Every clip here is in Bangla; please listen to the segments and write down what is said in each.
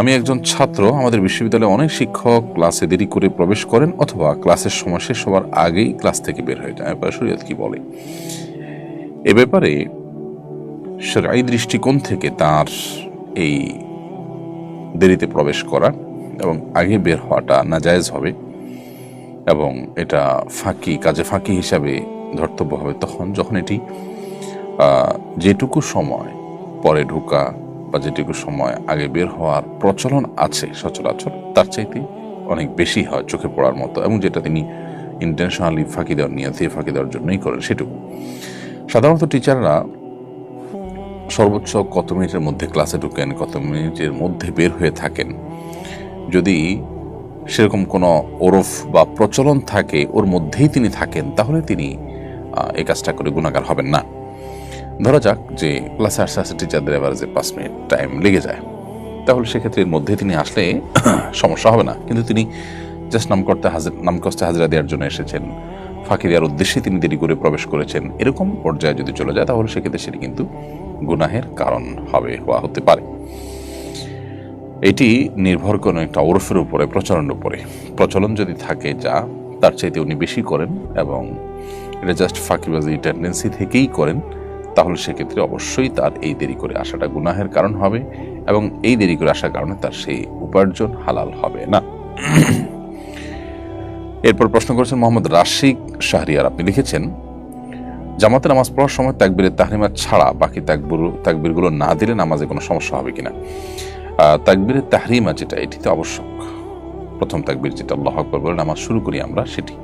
আমি একজন ছাত্র, আমাদের বিশ্ববিদ্যালয়ে অনেক শিক্ষক ক্লাসে দেরি করে প্রবেশ করেন অথবা ক্লাসের সময় শেষ হওয়ার আগেই ক্লাস থেকে বের হয়ে যায়। ব্যাপারে শরীয়ত কি বলে? এ ব্যাপারে সেরাই দৃষ্টিকোণ থেকে তার এই দেরিতে প্রবেশ করা এবং আগে বের হওয়াটা নাজায়জ হবে এবং এটা ফাঁকি, কাজে ফাঁকি হিসাবে ধর্তব্য হবে। তখন যখন এটি যেটুকু সময় পরে ঢোকা বা যেটুকু সময় আগে বের হওয়ার প্রচলন আছে সচরাচর, তার চাইতে অনেক বেশি হয় চোখে পড়ার মতো এবং যেটা তিনি ইন্টেনশনালি ফাঁকি দেওয়ার নিয়তে ফাঁকি দেওয়ার জন্যই করেন সেটুকু। সাধারণত টিচাররা সর্বোচ্চ কত মিনিটের মধ্যে ক্লাসে ঢুকেন, কত মিনিটের মধ্যে বের হয়ে থাকেন। যদি সেরকম কোনো ওরফ বা প্রচলন থাকে, ওর মধ্যেই তিনি থাকেন, তাহলে তিনি এই কাজটা করে গুণাগার হবেন না। ধরা যাক যে ক্লাসে আসতে আসতে টিচারদের এভারেজে পাঁচ মিনিট টাইম লেগে যায়। তাহলে সেক্ষেত্রে এর মধ্যে তিনি আসলে সমস্যা হবে না। কিন্তু তিনি জাস্ট নাম করতে হাজির নাম কষ্টে হাজিরা দেওয়ার জন্য এসেছেন। ফাঁকি দেওয়ার উদ্দেশ্যে তিনি দেরি করে প্রবেশ করেছেন। এরকম পর্যায়ে যদি চলে যায়, তাহলে সেক্ষেত্রে সেটি কিন্তু গুনাহের কারণ হবে হওয়া হতে পারে। এটি নির্ভর করে একটা ওরফের উপরে, প্রচলনের উপরে। প্রচলন যদি থাকে যা তার চাইতে উনি বেশি করেন এবং এটা জাস্ট ফাঁকিবাজি টেন্ডেন্সি থেকেই করেন তাহলে সেক্ষেত্রে অবশ্যই তার এই দেরি করে আসাটা গুনাহের কারণ হবে এবং এই দেরি করে আসার কারণে তার সেই উপার্জন হালাল হবে না। এরপর প্রশ্ন করেছেন মোহাম্মদ রাশিক শাহরিয়ার, আপনি লিখেছেন, জামাতে নামাজ পড়ার সময় তাকবীরের তাহরিমা ছাড়া বাকি তাকবির, তাকবীরগুলো না দিলে নামাজে কোনো সমস্যা হবে কিনা? তাকবীরের তাহরিমা যেটা এটি তো আবশ্যক। প্রথম তাকবীর যেটা, আল্লাহ আকবর বলে নামাজ শুরু করি আমরা, সেটি।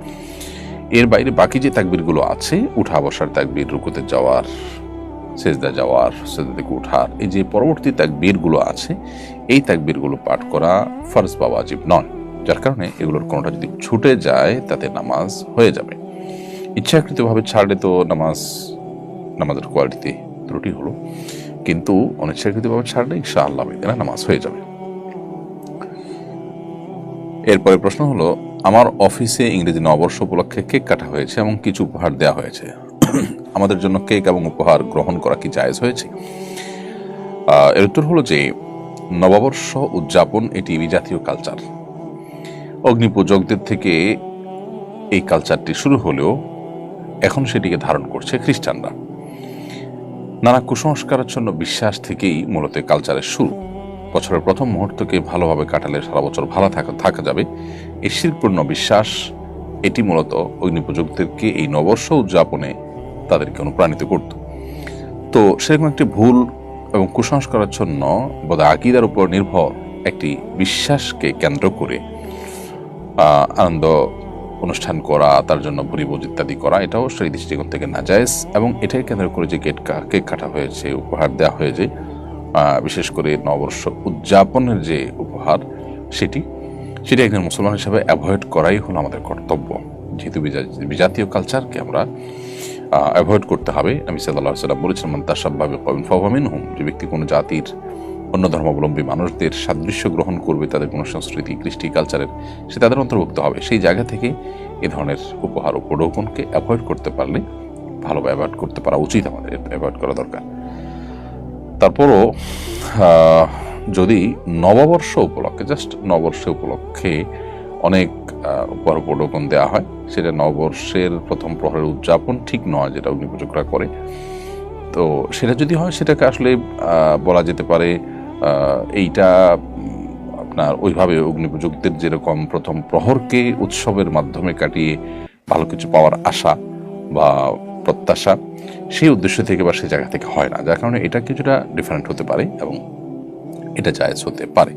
এর বাইরে বাকি যে তাকবীরগুলো আছে, উঠা বসার তাকবীর, রুকুতে যাওয়ার সেজদা যাওয়ার, সেজদা থেকে উঠার এই যে পরবর্তী তাকবীরগুলো আছে, এই তাকবীরগুলো পাঠ করা ফরজ বা ওয়াজিব নয়। যার কারণে এগুলোর কোনোটা যদি ছুটে যায়, তাতে নামাজ হয়ে যাবে। ইচ্ছাকৃতভাবে ছাড়লে তো নামাজ, নামাজের কোয়ালিটিতে ত্রুটি হলো। কিন্তু অনিচ্ছাকৃতভাবে ছাড়লে ইনশা আল্লাহ বেদিনা নামাজ হয়ে যাবে। এরপরে প্রশ্ন হলো, আমার অফিসে ইংরেজি নববর্ষ উপলক্ষে কেক কাটা হয়েছে এবং কিছু উপহার দেওয়া হয়েছে। আমাদের জন্য কেক এবং উপহার গ্রহণ করা কি জায়েজ হয়েছে? এর উত্তর হলো যে, নববর্ষ উদযাপন এটি জাতীয় কালচার অগ্নিপূজকদের থেকে এই কালচারটি শুরু হলেও এখন সেটিকে ধারণ করছে খ্রিস্টানরা। নানা কুসংস্কারাচ্ছন্ন বিশ্বাস থেকেই মূলত কালচারের শুরু। বছরের প্রথম মুহূর্তকে ভালোভাবে কাটালে সারা বছর ভালো থাকা থাকা যাবে। এই শিরপূর্ণ বিশ্বাস, এটি মূলত অগ্নিপূজকদেরকে এই নববর্ষ উদযাপনে তাদেরকে অনুপ্রাণিত করত। তো সেরকম একটি ভুল এবং কুসংস্কারাচ্ছন্ন বোধ আকিদার উপর নির্ভর একটি বিশ্বাসকে কেন্দ্র করে আনন্দ অনুষ্ঠান করা, তার জন্য ভুরিভোজ ইত্যাদি করা, এটাও সেই দৃষ্টিকোণ থেকে নাজায়েজ এবং এটাই কেন্দ্র করে যে কেক কা- কেক কাটা হয়েছে, উপহার দেওয়া হয়েছে বিশেষ করে নববর্ষ উদযাপনের যে উপহার সেটি সেটি একজন মুসলমান হিসাবে অ্যাভয়েড করাই হলো আমাদের কর্তব্য। যেহেতু বিজা- বিজাতীয় কালচারকে আমরা অ্যাভয়েড করতে হবে। আমি সাল্লাহ সাল্লাম বলেছিলাম তাসাব্বাবে কবিন ফবামিন হুম যে ব্যক্তি কোনো জাতির অন্য ধর্মাবলম্বী মানুষদের সাদৃশ্য গ্রহণ করবে, তাদের কোনো সংস্কৃতি, কৃষ্টি কালচারের সে তাদের অন্তর্ভুক্ত হবে। সেই জায়গা থেকে এ ধরনের উপহার প্রলোভনকে অ্যাভয়েড করতে পারলে ভালো অ্যাভয়েড করতে পারা উচিত আমাদের অ্যাভয়েড করা দরকার। তারপরও যদি নববর্ষ উপলক্ষে জাস্ট নববর্ষ উপলক্ষে অনেক আহ, উপহার প্রলোভন দেওয়া হয়। সেটা নববর্ষের প্রথম প্রহরের উদযাপন ঠিক নয় যেটা অগ্নিপূজকরা করে। তো সেটা যদি হয় সেটাকে আসলে বলা যেতে পারে এইটা আপনার ওইভাবে অগ্নিপূজকদের যেরকম প্রথম প্রহরকে উৎসবের মাধ্যমে কাটিয়ে ভালো কিছু পাওয়ার আশা বা প্রত্যাশা সেই উদ্দেশ্য থেকে বা সেই জায়গা থেকে হয় না। যার কারণে এটা কিছুটা ডিফারেন্ট হতে পারে এবং এটা জায়েজ হতে পারে।